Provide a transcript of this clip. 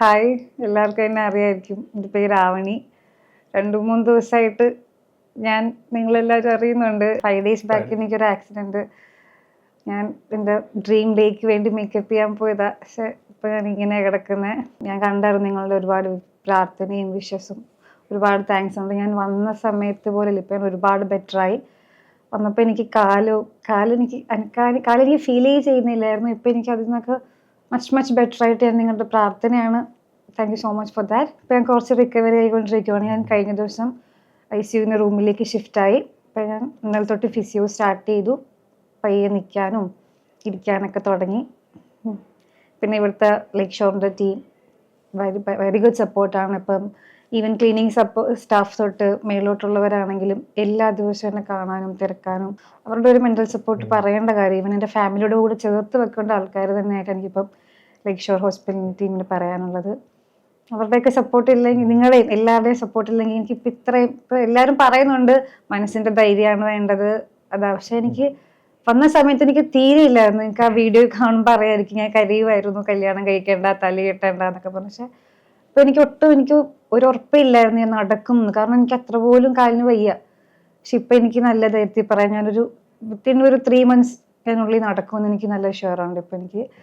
Hi എല്ലാവർക്കും എന്നെ അറിയായിരിക്കും. എന്റെ പേര് ആവണി. രണ്ട് മൂന്ന് ദിവസമായിട്ട് ഞാൻ നിങ്ങളെല്ലാവരും അറിയുന്നുണ്ട്. ഫൈവ് ഡേയ്സ് ബാക്ക് എനിക്കൊരു ആക്സിഡന്റ് ഞാൻ എന്റെ ഡ്രീം ഡേക്ക് വേണ്ടി മേക്കപ്പ് ചെയ്യാൻ പോയതാ. പക്ഷെ ഇപ്പോൾ ഞാൻ ഇങ്ങനെ കിടക്കുന്നത് ഞാൻ കണ്ടായിരുന്നു നിങ്ങളുടെ ഒരുപാട് പ്രാർത്ഥനയും വിശ്വസും ഒരുപാട് താങ്ക്സ് ഉണ്ട്. ഞാൻ വന്ന സമയത്ത് പോലെ ഇപ്പം ഒരുപാട് ബെറ്ററായി വന്നപ്പോൾ എനിക്ക് കാലോ കാലെനിക്ക് കാലെനിക്ക് ഫീലേ ചെയ്യുന്നില്ലായിരുന്നു. ഇപ്പം എനിക്ക് അതിൽ നിന്നൊക്കെ മച്ച് മച്ച് ബെറ്റർ ആയിട്ട് ഞാൻ നിങ്ങളുടെ പ്രാർത്ഥനയാണ്. Thank you so much for that ഇപ്പം ഞാൻ കുറച്ച് റിക്കവറി ആയിക്കൊണ്ടിരിക്കുകയാണ് ഞാൻ കഴിഞ്ഞ ദിവസം ഐ സി യുവിന്റെ റൂമിലേക്ക് ഷിഫ്റ്റായി അപ്പം ഞാൻ ഇന്നലെ തൊട്ട് ഫിസിയോ സ്റ്റാർട്ട് ചെയ്തു. പയ്യെ നിൽക്കാനും ഇരിക്കാനൊക്കെ തുടങ്ങി. പിന്നെ ഇവിടുത്തെ ലൈക് ഷോറിന്റെ ടീം വെരി വെരി ഗുഡ് സപ്പോർട്ടാണ് ഇപ്പം ഈവൻ ക്ലീനിങ് സപ്പോ സ്റ്റാഫ് തൊട്ട് മേലോട്ടുള്ളവരാണെങ്കിലും എല്ലാ ദിവസവും എന്നെ കാണാനും തിരക്കാനും അവരുടെ ഒരു മെന്റൽ സപ്പോർട്ട് പറയേണ്ട കാര്യം ഈവൻ എന്റെ ഫാമിലിയുടെ കൂടെ ചേർത്ത് വെക്കേണ്ട ആൾക്കാർ തന്നെയായിട്ട് എനിക്കിപ്പം ലൈക് ഷോർ ഹോസ്പിറ്റൽ ടീമിന് പറയാനുള്ളത്. അവരുടെയൊക്കെ സപ്പോർട്ട് ഇല്ലെങ്കിൽ നിങ്ങളുടെയും എല്ലാവരുടെയും സപ്പോർട്ട് ഇല്ലെങ്കിൽ എനിക്കിപ്പോൾ ഇത്രയും ഇപ്പോൾ എല്ലാവരും പറയുന്നുണ്ട് മനസ്സിന്റെ ധൈര്യമാണ് വേണ്ടത്. അതാ പക്ഷെ എനിക്ക് വന്ന സമയത്ത് എനിക്ക് തീരെ ഇല്ലായിരുന്നു. എനിക്ക് ആ വീഡിയോ കാണുമ്പോൾ അറിയാമായിരിക്കും ഞാൻ കരയുമായിരുന്നു കല്യാണം കഴിക്കേണ്ട തലയിട്ടേണ്ട എന്നൊക്കെ പറഞ്ഞു. പക്ഷെ ഇപ്പൊ എനിക്ക് ഒട്ടും എനിക്ക് ഒരു ഉറപ്പില്ലായിരുന്നു ഞാൻ നടക്കും. കാരണം എനിക്ക് അത്ര പോലും കാലിന് വയ്യ. പക്ഷെ ഇപ്പൊ എനിക്ക് നല്ല ധൈര്യത്തിൽ പറയാം. ഞാനൊരു വിത്തിൻ ഒരു ത്രീ മന്ത്സ് അതിനുള്ളിൽ നടക്കുമെന്ന് എനിക്ക് നല്ല ഷുവർ ഉണ്ട്. ഇപ്പൊ എനിക്ക്